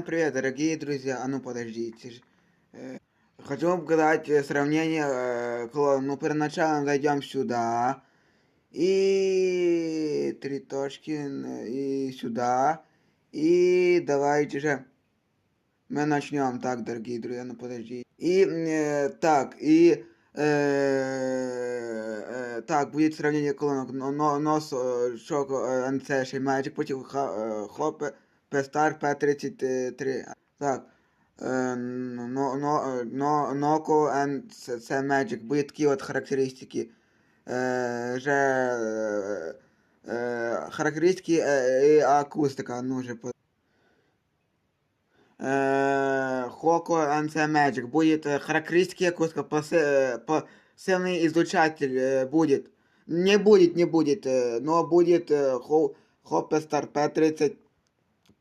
Привет, дорогие друзья. А ну подождите. ж. Э, Хочу вам показать э, сравнение. э, кла- Ну, перед началом зайдем сюда. И три точки. н- И сюда. И давайте же мы начнем. Так, дорогие друзья, ну подожди. И э, так, и э, э, так, будет сравнение колонок. Но, но, нос, э, шок, э, НЦ, Шеймайчик против ха- P-Star P33. Так. Е, Ноко and Magic. Були такі от характеристики. Е, же... Е, характеристики і акустика. Ну же по. Хоко and Magic. Будет характеристики акустика. Посильный излучатель будет. Не будет, не будет. Но будет Хопестер P30.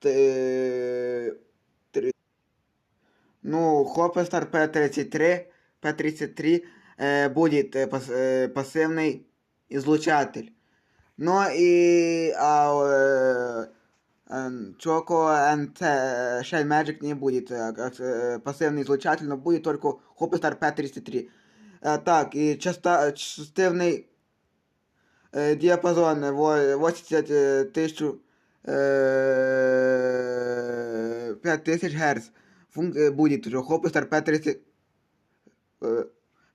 Ну, три. Ну, Хопестер P33 P33 э, будет э, э, пассивный излучатель. Ну и а, э, Choco and Shell Magic не будет э, э, пассивный излучатель, но будет только Хопестер P33. Э, так, и часто, частотный э, диапазон 80 тысяч 5000 Гц функ э, будет уже Хопестер P30 э,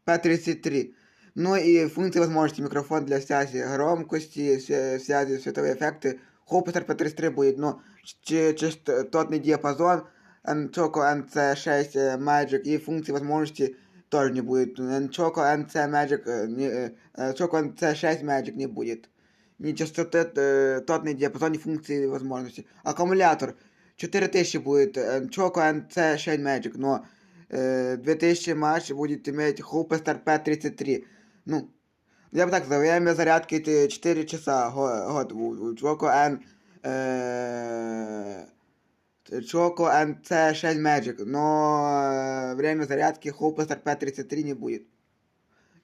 P33. Ну и функции возможности микрофон для связи громкости, свя- связи, световые эффекты. Хопестер P33 будет, но ч- частотный диапазон, Choco NC6 э, Magic и функции возможности тоже не будет. Choco NC Magic, э, не, э, э, Choco NC6 Magic не будет. Ни частотный диапазон, ни функции возможности. Аккумулятор 4000 будет э, Choco NC Shine Magic, но э, 2000 матч будет иметь Hopester P33. Ну, я бы так сказал, время зарядки это 4 часа го- год у у Choco N э, Choco NC Shine Magic, но э, время зарядки Hopester P33 не будет.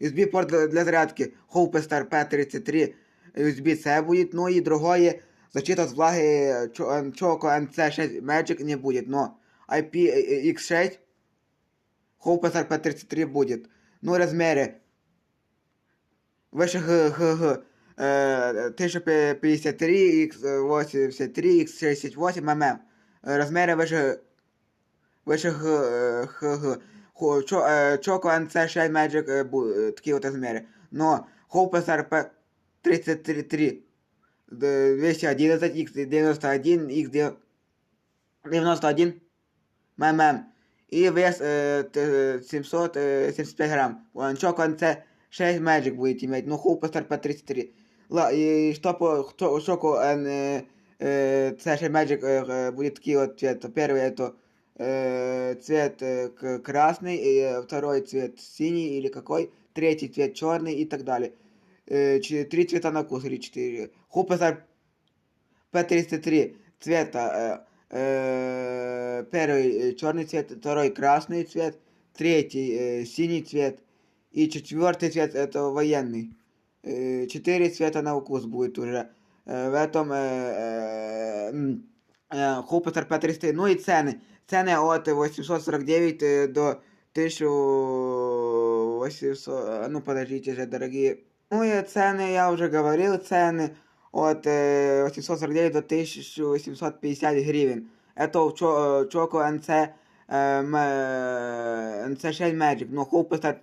USB порт для, для зарядки Hopester P33 USB-C будет, но и другое защита от влаги Cho- Choco NC6 Magic не будет, но IPX6 Hopester P33 будет. Ну, размеры VSHG э, 1053, X83, X68 мм. Э, Размеры VSH VSHG Choco NC6 Magic э, бу- э, такие вот размеры. Но Hopester P33 211 X91 X91 мм. И вес э, т- 775 грамм. Он Choco NC6 Magic будет иметь. Ну, Hopester P33. Ла, и что по кто- Choco N, э, C6 Magic э, э, будет такие вот цвета. Первый это э, цвет э, к- красный, и э, второй цвет синий или какой, третий цвет черный и так далее. Э, три цвета на вкус или четыре. Хупасар P33 цвета. Первый черный цвет, второй красный цвет, третий синий цвет и четвертый цвет это военный. Четыре цвета на вкус будет уже. В этом Хупасар P33. Ну и цены. Цены от 849 э, до 1800. Ну подождите же, дорогие. Ну и цены, я уже говорил, цены от э, 849 до 1850 гривен. Это в Чо- э, Choco NC э, м- э, NC6 Magic. Но Hopester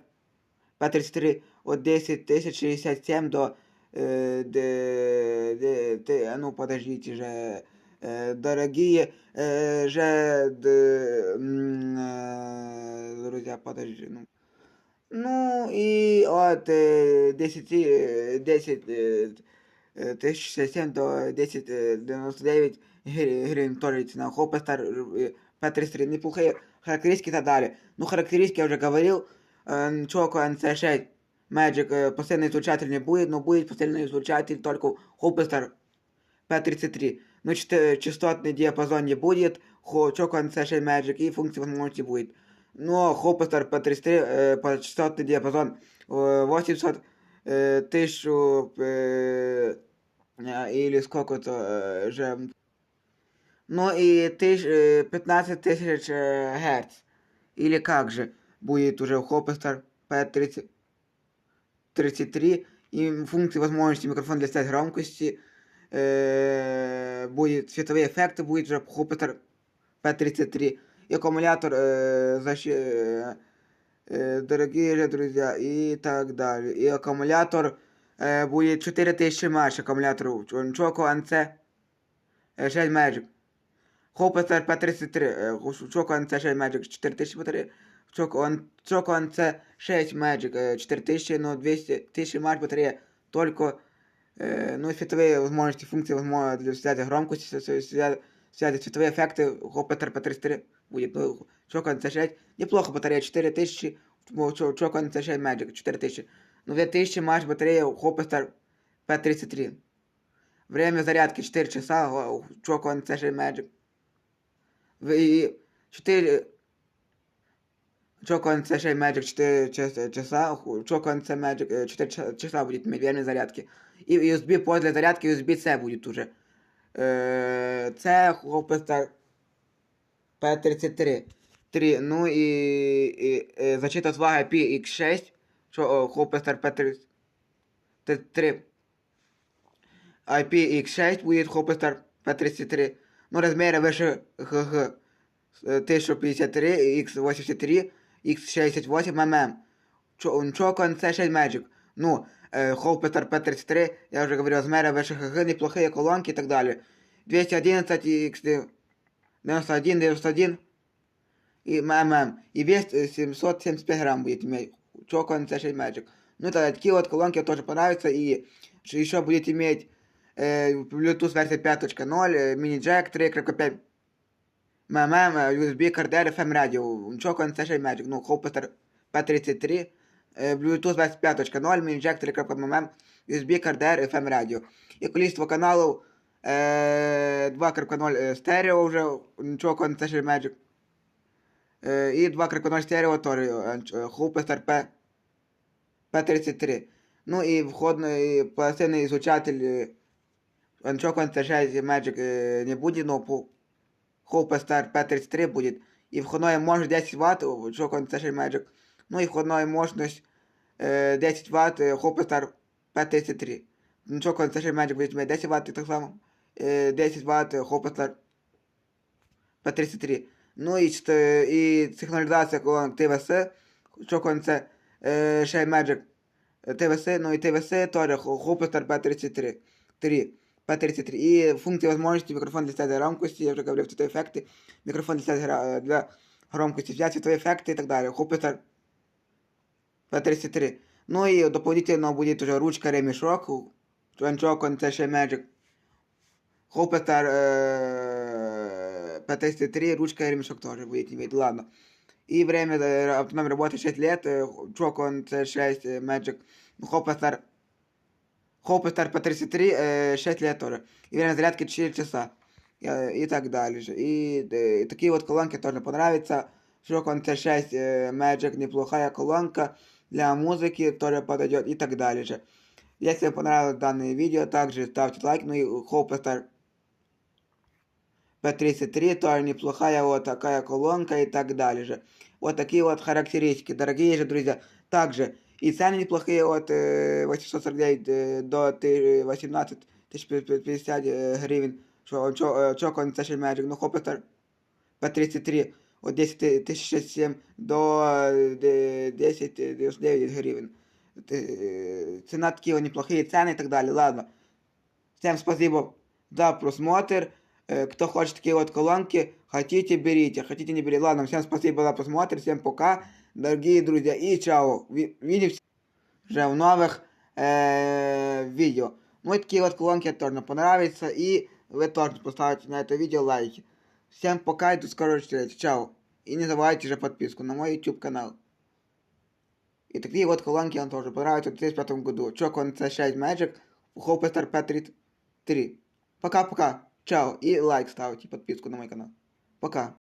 P33 от 10 тысяч 67 до... э, де- де- те- ну подождите же... э, дорогие э, же... д- м, э, друзья, подожди, ну... Ну и от э, 10, э, 10 э, э, 1067 до 1099 гривен тоже цена. Хопестар P33 неплохие характеристики и так далее. Ну характеристики я уже говорил. Э, Choco NC6 Magic э, постоянный излучатель не будет, но будет постоянный излучатель только Hopester P33. Но чт- частотный диапазон не будет, Хо- Choco NC6 Magic и функции возможности будет. Но Hopester P33 э, по частотный диапазон э, 800 э, тысячу э, э, или сколько-то э, же Ну и тысяч, э, 15 тысяч э, герц. Или как же будет уже Hopstar P33 и функции возможности микрофон для снять громкости. Э, будет световые эффекты, будет уже Hopstar P33. И аккумулятор э, защи- э, э, дорогие же друзья и так далее. И аккумулятор э, будет 4000 мАч аккумулятору Choco NC 6 Magic. Hopper P33, Choco NC 6 Magic 4000 батарея. Choco NC 6 Magic 4000, но 200 тысяч мАч батарея. Только э, ну, световые возможности, функции возможно для связи громкости, свя- свя- связи, цветовые эффекты. Hopper P33 будет. Ну, Choco NC 6. Неплохо батарея 4000. Choco NC 6 Magic 4000. Ну, 2000 мАч батарея у Hopper P33. Время зарядки 4 часа, у Choco NC 6 Magic. В- И 4... Choco NC 6 Magic 4 час- часа, у Choco NC Magic э, 4 ча- часа будет иметь время зарядки. И USB порт для зарядки USB-C будет уже. Э, Це Hopper P33. 3. Ну і, і е, зачитав свага IPX6, що Hopper P33. IPX6 будет Hopper P33. Ну, размеры выше ГГ 1053, X83, X68 мм. Choco NC6 Magic. Ну, э, Hopper P33, я уже говорил, размеры выше ГГ, неплохие колонки и так далее. 211 и X91, 91 и мм. И вес э, 775 грамм будет иметь. Choco NC6 Magic. Ну, тогда такие вот колонки тоже понравятся. И еще будет иметь э, Bluetooth версия 5.0, э, мини-джек 3.5 мм, э, USB кардер FM радио. Choco NC6 Magic. Ну, Hopper P33. э, Bluetooth версия 5.0, мини-джек 3.5 мм, USB кардер FM радио. И количество каналов э, 2.0 э, стерео уже. Choco NC6 Magic. Э, и 2.0 стерео тоже. э, Hopper P P33. Ну и входный полноценный излучатель э, Choco NC6 Magic э, не будет, но по Hope Star P33 будет. И входная мощность 10 Вт у Choco NC6 Magic. Ну и входная мощность э, 10 Вт э, Hope Star P33. Ну, Choco NC6 Magic будет иметь 10 Вт и так само. Э, 10 Вт э, Hope Star P33. Ну и, чт- и сигнализация колонок ТВС. Choco NC э, 6 Magic ТВС, ну и ТВС тоже Hopper P33. 3. P33. И функции возможности микрофон для связи громкости, я уже говорил, цветовые эффекты, микрофон для связи гра- для громкости, связь, цветовые эффекты и так далее. Hopper P33. Ну и дополнительно будет уже ручка ремешок, Choco NC6 Magic. Hopper э, P33, ручка ремешок тоже будет иметь, ладно. И время э, автономной работы 6 лет, э, Choco NC6 э, Magic, Hopper Hopper P33 э, 6 лет тоже. И время зарядки 4 часа. И, э, и так далее. же. И, э, такие вот колонки тоже понравятся. Choco NC6 э, Magic неплохая колонка. Для музыки тоже подойдет и так далее же. Если вам понравилось данное видео, также ставьте лайк. Ну и Hopper P33 тоже неплохая вот такая колонка и так далее же. Вот такие вот характеристики, дорогие же друзья. Также и цены неплохие от э, 849 э, до ты- 18 50 э, гривен. Что Choco NC6 Magic, ну Hopper P33 от 10 1007 до э, 10 99 гривен. Э, Цена такие вот неплохие цены и так далее. Ладно. Всем спасибо за просмотр. Э, Кто хочет такие вот колонки, хотите, берите. Хотите, не берите. Ладно, всем спасибо за просмотр. Всем пока, дорогие друзья. И чао. Ви- Увидимся уже в новых э, видео. Ну и такие вот колонки тоже понравятся. И вы тоже поставите на это видео лайки. Всем пока и до скорой встречи. Чао. И не забывайте же подписку на мой YouTube канал. И такие вот колонки вам тоже понравятся в 2005 году. Choco NC6 Magic, Hopper P33. Пока-пока. Чао. И лайк ставьте, подписку на мой канал. Пока.